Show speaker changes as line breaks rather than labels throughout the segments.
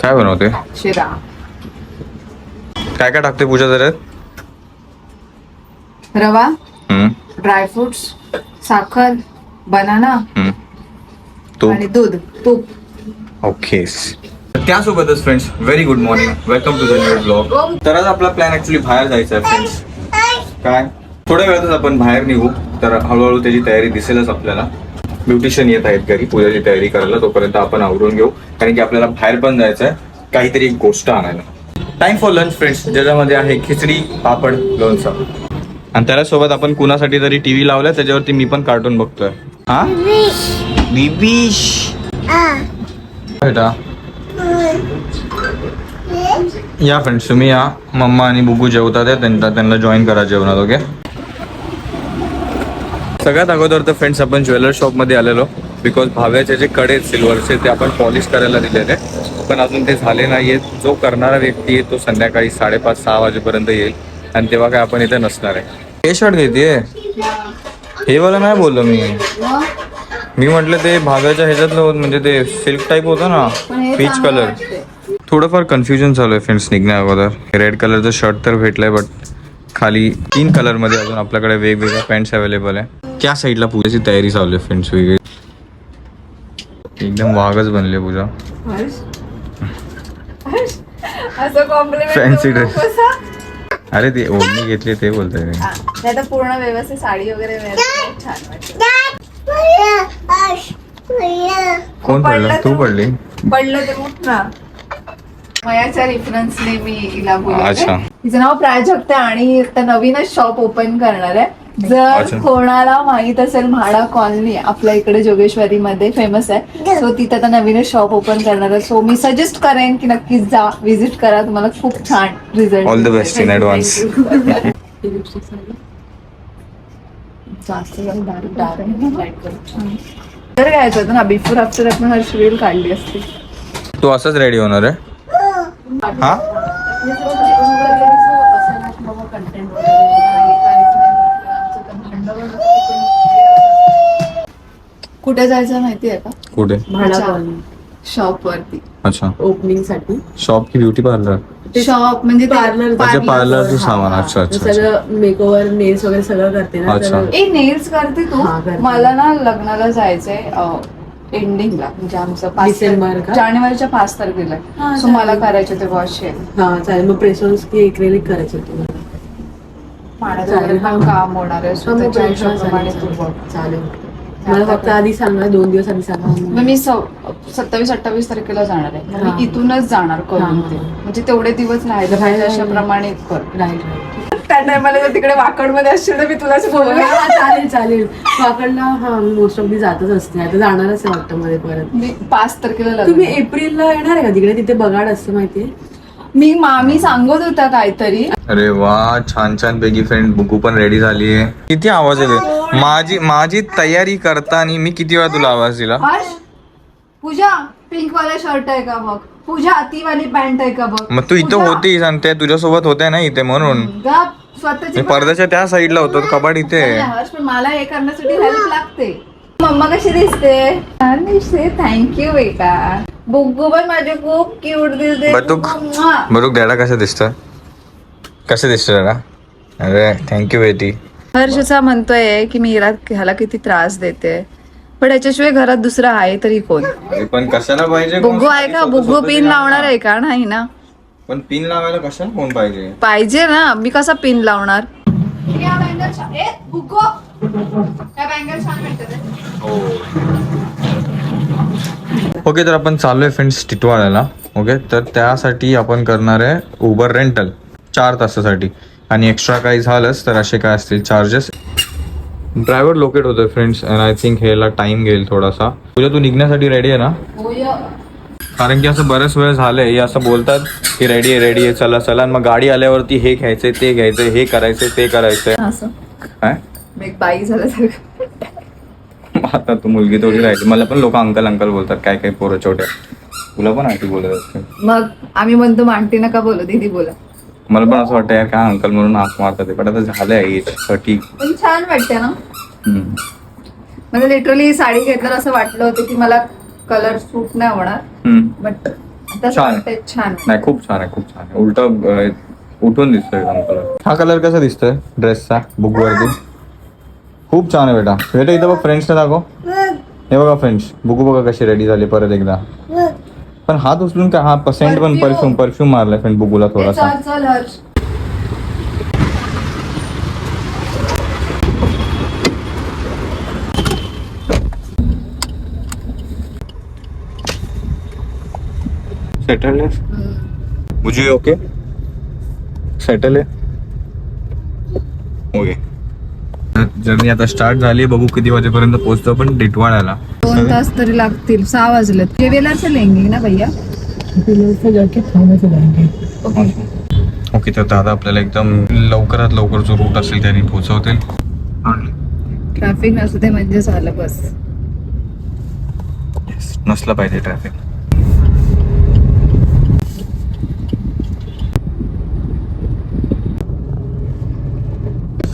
काय बनवते?
शिरा.
काय काय टाकते पूजा जऱ्यात
रवा
हम्म,
ड्रायफ्रुट्स साखर बनाना
हम्म. तूप.
आणि दूध तूप.
ओके त्यासोबतच friends very good morning welcome to the new blog तर आज आपला प्लॅन ऍक्च्युली बाहेर जायचा आहे फ्रेंड्स काय? थोड्या वेळातच आपण बाहेर निघू. तर हळूहळू त्याची तयारी दिसेलच आपल्याला. ब्युटिशियन येत आहेत घरी पूजाची तयारी करायला तोपर्यंत आपण आवरून घेऊ. कारण की आपल्याला बाहेर पण जायचं आहे काहीतरी एक गोष्ट आणायला. टाइम फॉर लंच फ्रेंड्स ज्याच्यामध्ये आहे खिचडी पापड लोणचं. आणि त्याला सोबत आपण कुणासाठी तरी टीव्ही लावलाय त्याच्यावरती मी पण कार्टून बघतोय. हा? बिबिश बेटा. या फ्रेंड्स तुम्ही या. मम्मा आणि बुगू जेवतात त्यांना जॉईन करा जेवणात ओके सगळ्यात अगोदर तर फ्रेंड्स आपण ज्वेलर शॉपमध्ये आलेलो. बिकॉज भाव्याचे जे कडे आहेत सिल्वरचे ते आपण पॉलिश करायला दिलेले. पण अजून ते झाले नाहीयेत जो करणारा व्यक्ती आहे तो संध्याकाळी साडेपाच सहा वाजेपर्यंत येईल. आणि तेव्हा काय आपण इथे नसणार आहे. हे शर्ट घेते हे वाला नाही बोललो मी. मी म्हटलं ते भाव्याच्या ह्याच्यातलं होत म्हणजे ते सिल्क टाईप होतं ना पीच कलर थोडंफार कन्फ्युजन चालू आहे फ्रेंड्स निघण्या अगोदर. रेड कलरचं शर्ट तर भेटलंय बट खाली तीन कलरमध्ये अजून आपल्याकडे वेगवेगळ्या पॅन्ट्स अवेलेबल आहे. त्या साईडला पूजाची तयारी चालू आहे फ्रेंड्स वेगळी. एकदम वाघच बनले पूजा.
असं कॉम्प्लिमेंट
Fancy dress. अरे ते ओढणी घेतली ते बोलतोय मी.
नाही तर पूर्ण व्यवस्थित साडी वगैरे.
कोण पडलं? तू पडली?
पडलं तर उठ ना मयाच्या रेफरन्सने मी हिला. तिचं नाव प्राजक्ता आणि आता नवीनच शॉप ओपन करणार आहे. जर. कोणाला माहीत असेल म्हाडा कॉलनी आपल्या इकडे जोगेश्वरी मध्ये फेमस आहे सो तिथे आता नवीनच शॉप ओपन करणार आहे. सो मी सजेस्ट करेन की नक्कीच जा विजिट करा. तुम्हाला खूप छान result
all the best in advance
जास्त तर घ्यायचं होतं ना बिफोर आफ्टर आपण हर्ष रील काढली असती.
तू असंच रेडी होणार आहे. हा?
कुठे जायचं माहिती आहे का?
कुठे?
शॉप वरती
अच्छा.
ओपनिंगसाठी.
शॉप की ब्युटी पार्लर
शॉप म्हणजे
पार्लर
अच्छा पार्लरचं सामान. अच्छा अच्छा अच्छा.
सगळं मेकओव्हर नेल्स वगैरे सगळं करते ना
अच्छा.
तर
ए नेल्स करते तू?
हा, करते.
मला ना लग्नाला जायचंय एंडिंगला म्हणजे आमचं पाच
डिसेंबर का?
जानेवारीच्या पाच तारखेला.
हा,
सो मला करायचे ते वॉश
हा. चालेल. मग प्रेसॉन्स की एक्रेलिक करायचं तुम्हाला
पाण्याचं
चालेल.
वगैरे पण काम होणार आहे त्याच्या हिशोबाप्रमाणे तू बघ.
चालेल. मला फक्त आधी सांगा दोन दिवस आधी सांगा.
मग मी सत्तावीस अठ्ठावीस तारखेला जाणार आहे. मग
हा.
मी इथूनच जाणार करून
हा,
ते. म्हणजे तेवढे दिवस राहिले
राहिले,
पाहिजे
राहिले.
अशाप्रमाणे कर.
राईट राईट
त्या टायमाला जर तिकडे वाकडमध्ये असशील तर मी तुलाच बोलणार.
हा, चालेल चालेल. वाकडला हा मी मोस्ट ऑफ जातच असते. आता जाणारच आहे वाटतं मध्ये परत.
मी पाच तारखेला लग्न.
तुम्ही एप्रिलला येणार आहे का तिकडे? तिथे बगाड असतं माहितीये?
मी मामी सांगत होता काहीतरी.
अरे वा छान छान पैकी फ्रेंड बुकू पण रेडी झाली आहे किती आवाज येते माझी माझी तयारी करताना मी किती वेळा तुला आवाज दिला?
हर्ष पूजा पिंक वाला शर्ट आहे का बघ? पूजा ती वाली पॅन्ट आहे का बघ?
मग तू इथं
पूजा,
होतीस आणि ते तुझ्यासोबत होत्या ना इथे म्हणून.
गप, स्वतःची
मी पडद्याच्या त्या साईडला होतो कबाड इथे.
हर्ष पण मला हे करण्यासाठी हेल्प लागते. मम्मा कशी दिसते? छान दिसते थँक्यू बेटा बुग्गू पण माझे खूप क्यूट दिसते.
बटूक
म्वा.
बरोबर डॅडा कसं दिसतं? कसं दिसतं डॅडा अरे थँक्यू बेटी
हर्षचा म्हणतोय की मी हिला ह्याला किती त्रास देते. पण याच्याशिवाय घरात दुसरा आहे तरी कोण?
अरे पण कशाला पाहिजे कोण?
बुग्गू आहे का?
स्वतः-
बुग्गू
स्वतः
पिन
तरी
लावणार. आहे का? नाही ना.
पण पिन लावायला कशाला कोण पाहिजे?
पाहिजे ना. मी कसा पिन लावणार?
ओके तर आपण चाललोय फ्रेंड्स टिटवाळ्याला. ओके तर त्यासाठी आपण करणार आहे उबर रेंटल चार तासासाठी. आणि एक्स्ट्रा काही झालंच तर असे काय असतील चार्जेस ड्रायव्हर लोकेट होतोय फ्रेंड्स अँड आय थिंक ह्याला टाइम घेईल थोडासा. तुझ्या तू निघण्यासाठी रेडी आहे ना? कारण की असं बरेच वेळ झालंय. हे असं बोलतात की रेडी आहे रेडी आहे चला चला. आणि मग गाडी आल्यावरती हे घ्यायचंय ते घ्यायचंय हे करायचंय ते करायचंय. काय?
बाई झाल्यासारखं
आता तू मुलगी थोडी राहिली. मला पण लोक अंकल अंकल बोलतात काय काय पोरं छोट्या. तुला पण आंटी बोलत असते
मग आम्ही म्हणतो मांटी नका बोलू दीदी बोला.
मला पण असं वाटतं यार काय अंकल म्हणून हाक मारतात ते. पण आता झालंय एज थर्टी
पण छान वाटते ना. म्हणजे लिटरली साडी घेतल्यावर असं वाटलं होतं की मला कलर सूट नाही होणार. बट
छान.
वाटतंय छान
नाही खूप छान आहे खूप छान आहे. उलट अं, उठून दिसतोय एकदम कलर हा कलर कसा दिसतोय? ड्रेसचा बुक वरती खूप छान आहे बेटा. बेटा इथं बघ फ्रेंड्सने दाखव. हे. बघा फ्रेंड्स बुकू बघा कशी रेडी झाली परत एकदा. पण हात उचलून काय हा सेंट पण
Perfume.
परफ्यूम। परफ्यूम मारलाय फ्रेंड बुकूला
ए,
थोडासा
चल चल हर्ष
सेटल है? मुझे ओके सेटल आहे ओके जर्नी आता स्टार्ट झाली बघू किती वाजेपर्यंत पोहोचतो पण टिटवाळ्याला
दोन तास तरी लागतील. सहा वाजलेत. जेवेला से लेंगे ना भैया? ओके.
ओके तर दादा आपल्याला एकदम लवकरात लवकर जो रूट असेल त्यांनी पोहोचवतील.
ट्रॅफिक नसू दे म्हणजे झालं बस.
नसलं पाहिजे ट्रॅफिक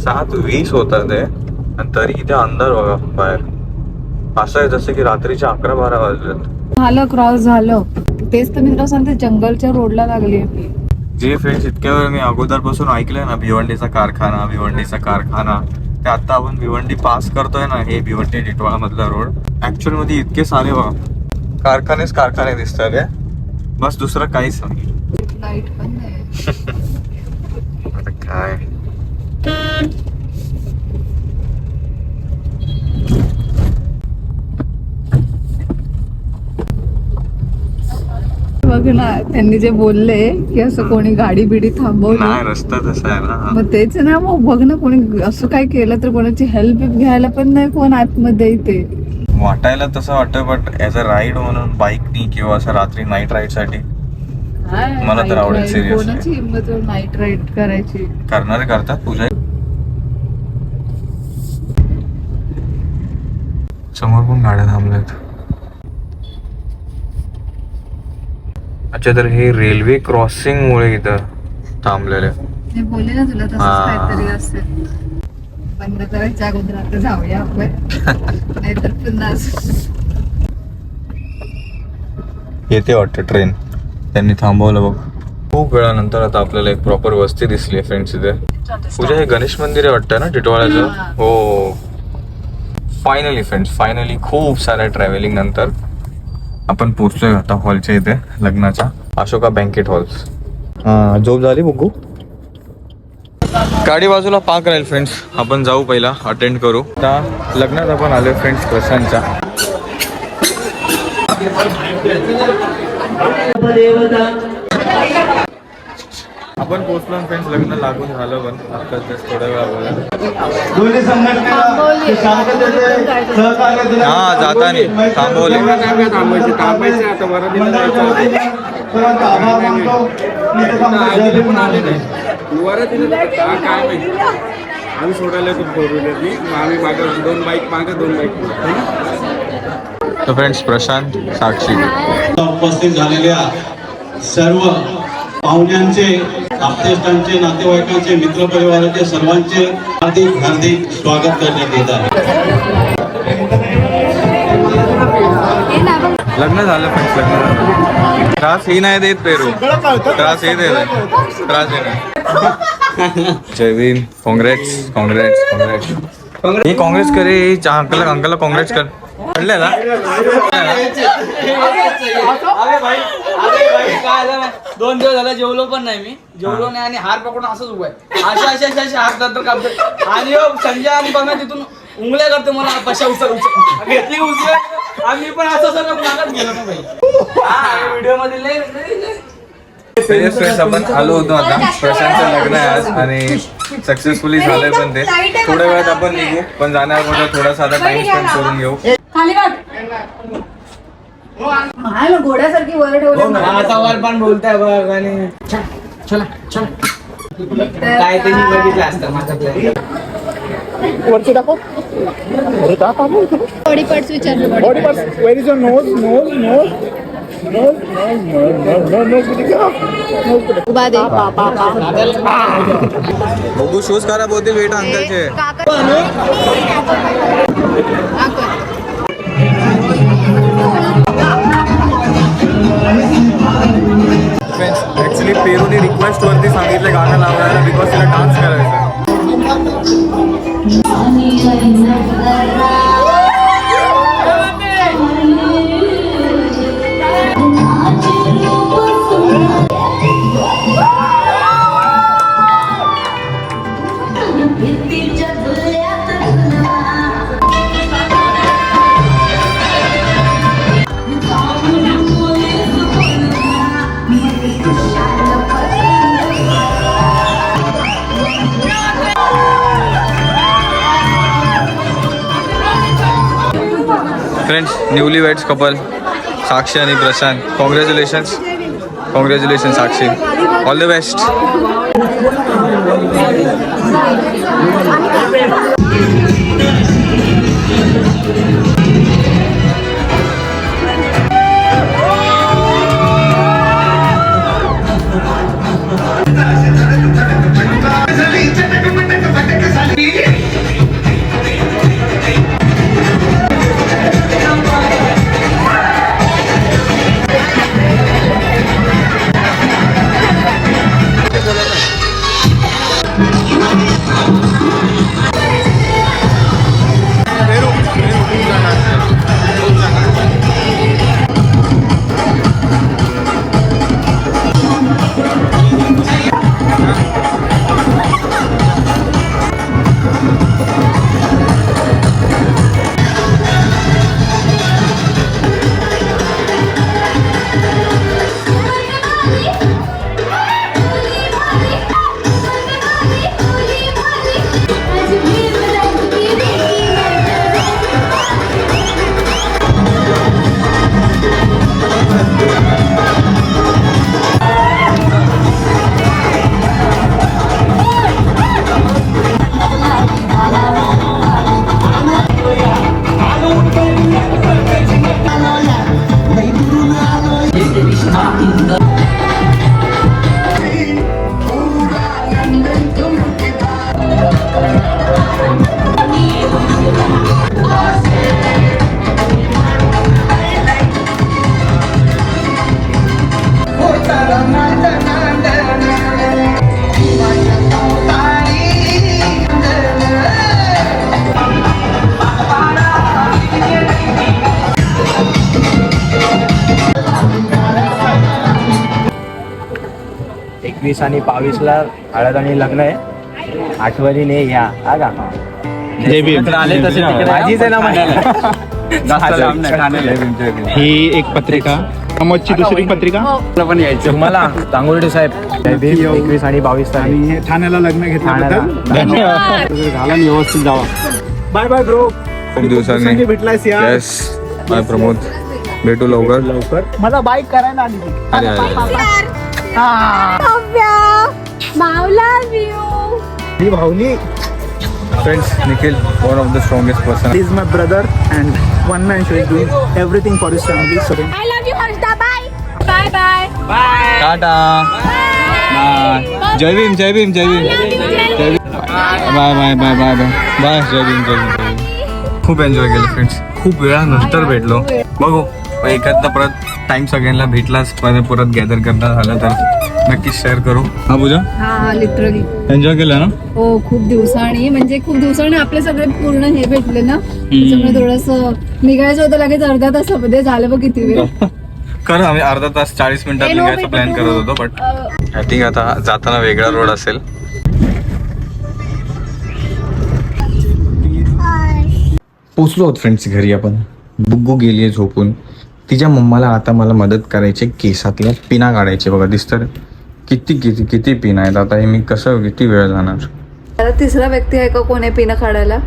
सात वीस होतात आणि तरी इथे अंधार बघा बाहेर. असं आहे जसं की रात्रीच्या अकरा बारा वाजलेत.
झालं क्रॉस झालं. तेच तर मी तुला सांगते जंगलच्या रोडला लागली.
जे फ्रेंड्स इतक्या वेळ मी अगोदरपासून ऐकलंय ना भिवंडीचा कारखाना भिवंडीचा कारखाना ते आता आपण भिवंडी पास करतोय ना हे भिवंडी टिटवाळा मधला रोड ऍक्च्युअलमध्ये इतके सारे बघा. कारखानेच कारखाने दिसतात बस दुसरं काहीच नाही.
लाइट पण नाही.
काय?
बघ ना त्यांनी जे बोलले की असं कोणी गाडी बिडी थांबवली.
रस्ता तसा आहे ना
मग तेच ना मग बघ ना कोणी असं काय केलं तर कोणाची हेल्प घ्यायला पण नाही कोण आतमध्ये इथे.
वाटायला तसं वाटतं बट ऍज अ राईड म्हणून बाईकनी किंवा असं रात्री नाईट राईडसाठी मला तर आवडेल.
कोणाची हिंमत नाईट राईड करायची?
करणारे करतात पूजा. समोर पण गाड्या थांबल्यात. अच्छा तर हे रेल्वे क्रॉसिंग मुळे इथं थांबलेले
मी बोलले ना तुला तसंच
हा.
काहीतरी असेल. बंद करायच्या अगोदर आता जाऊया आपण. नाहीतर पुन्हा असं-
येते वाटतं ट्रेन त्यांनी थांबवलं बघ. खूप वेळानंतर आता आपल्याला एक प्रॉपर वस्ती दिसली आहे फ्रेंड्स इथे. पूजा हे गणेश मंदिर आहे वाटतं ना टिटवाळ्याचं?
हा.
हो. फायनली फ्रेंड्स फायनली खूप साऱ्या ट्रॅव्हलिंग नंतर. आपण पोहोचलोय आता हॉलच्या इथे लग्नाच्या. अशोका बँकेट हॉल्स हा झोप झाली बुगू गाडी बाजूला पार्क राहील फ्रेंड्स आपण जाऊ पहिला अटेंड करू. आता लग्नात आपण आलोय फ्रेंड्स प्रशांतच्या. आपण पोहोचलो फ्रेंड्स लग्न लागून झालं पण आता just थोड्या वेळा हा, थांबवले.
म्हणाले.
काय माहिती? आम्ही सोडायला खूप फोर व्हीलरनी मग आम्ही मागं दोन बाईक मागं दोन बाईक
तर फ्रेंड्स प्रशांत साक्षी.
उपस्थित झालेल्या सर्व पाहुण्यांचे आप्तेष्टांचे नातेवाईकांचे मित्रपरिवाराचे सर्वांचे हार्दिक हार्दिक स्वागत करण्यात येत आहे.
लग्न झालं फ्रेंड्स लग्न झालं. त्रास ही नाही देत पेरू. त्रास हे देत. त्रास हे नाही. जय भीम. काँग्रेस काँग्रेस काँग्रेस ही काँग्रेस करे अंकल अंकलला काँग्रेस कर. कळलं ना?
काय झालं? माहिती? दोन दिवस झाला जेवलो पण नाही मी. जेवलो नाही आणि हार पकडून असंच उभा आहे. अशा अशा अशा अशा हात कापतो आणि ह्यो संजय आणि बघा तिथून उंगल्या करतो मला. पशा उचल उचल. घेतली उचल आम्ही पण असं सगळं मागत गेलो ना भाई. व्हिडिओमध्ये लय लय- लय-
सिरियस फ्रेंड्स आपण आलो होतो आता. प्रशांतचं लग्न आहे आज आणि सक्सेसफुली झालंय पण ते. थोड्या वेळात आपण निघू. पण जाण्याअगोदर थोडासा आता टाइम स्पेंड करून घेऊ.
माय घोड्यासारखी वर ठेवलं
आता वर पण बोलताय बघ आणि चला चला काय ते बघितलं असतं माझा
बॉडी पार्ट्स विचारलं बॉडी पार्ट्स उभा दे.
बघू शूज खराब होतील बेटा अंकलचे.
फ्रेंड्स
ॲक्च्युली पेरूने रिक्वेस्टवरती सांगितलं गाणं लावायला बिकॉज तिला dance friends newly weds couple Sakshi आणि Prashant congratulations congratulation Sakshi all the best
एकवीस आणि बावीस ला हळद आणि लग्न आहे. आठवणीने या हा का? आले तसे तिकडे? माझीच आहे ना
ही एक पत्रिका. प्रमोदची दुसरी पत्रिका?
पण यायचं. तुम्हाला तांगुर्डे साहेब जय भीम एकवीस आणि बावीस तारीख.
आणि हे ठाण्याला लग्न आणि व्यवस्थित जावा. बाय बाय ब्रो
खूप दिवसांनी.
भेटलायस
येस बाय प्रमोद. भेटू लवकर.
लवकर. मला बाईक करायला आली ही. भावली
friends Nikhil one of the strongest person
is my brother and one man show is doing everything for his family so
I love you, Harshda. Bye. Bye bye.
Tata bye जय भीम जय भीम जय भीम जय Bhim bye bye bye bye bye bye जय भीम जय भीम जय भीम खूप enjoy केलं friends खूप वेळानंतर भेटलो. बघू एखादा परत टाइम सगळ्यांना भेटलाच परत परत गॅदर करता झालं तर नक्कीच शेअर करू. हा पूजा?
हा लिटरली
एन्जॉय केलं ना?
हो खूप दिवसांनी म्हणजे खूप दिवसांनी आपले सगळे पूर्ण हे भेटले ना? त्याच्यामुळे थोडस निघायचं होतं लगेच अर्ध्या तासामध्ये झालं बघ किती वेळ.
खरं आम्ही अर्धा तास चाळीस मिनिटात
हे
निघायचा प्लॅन करत होतो बट आय थिंक आता जाताना वेगळा रोड असेल. पोचलो आहोत फ्रेंड्स घरी आपण. बुग्गू गेली आहे झोपून. तिच्या मम्माला आता मला मदत करायची केसातल्या पिना काढायचे. बघा दिसतं किती किती किती पिना आहेत. आता हे मी कसं किती वेळ जाणार?
आता तिसरा व्यक्ती आहे का कोणी पिणं काढायला?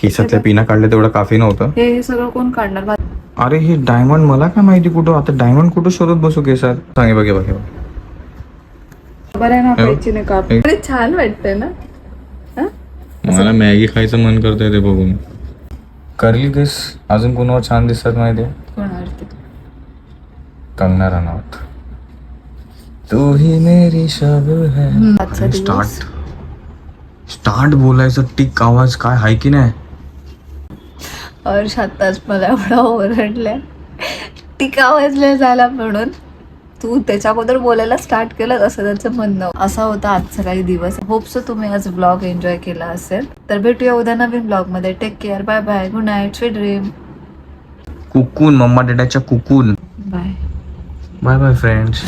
केसातल्या पिना काढल्या तेवढं काफी नव्हतं.
हे हे सगळं कोण काढणार?
अरे हे डायमंड मला काय माहिती कुठं? आता डायमंड कुठं शोधत बसू केसात? सांगे बघे बघे.
बरं आहे ना. पैची नाही काप
एक-
अरे छान वाटतंय ना?
मला मॅगी खायचं मन करतंय ते बघून. करली केस? अजून कोणावर छान दिसतात माहितीये?
कोणावरती
कंगना रनौत। तू ही मेरी शब है।
आजचा दिवस.
स्टार्ट स्टार्ट बोलायचं टिक आवाज काय हाय की नाही?
हर्ष आत्ताच मला एवढा ओरडलाय. टिका वाजल्या झाला म्हणून. तू त्याच्या अगोदर बोलायला स्टार्ट केलं असं त्याचं म्हणणं. असा होता आजचा काही दिवस. होप सो तुम्ही आज ब्लॉग एन्जॉय केला असेल. तर भेटूया उद्या नवीन ब्लॉगमध्ये. Take care bye bye good night sweet dream
Kukun mamma डॅडाच्या Kukun.
Bye
bye bye friends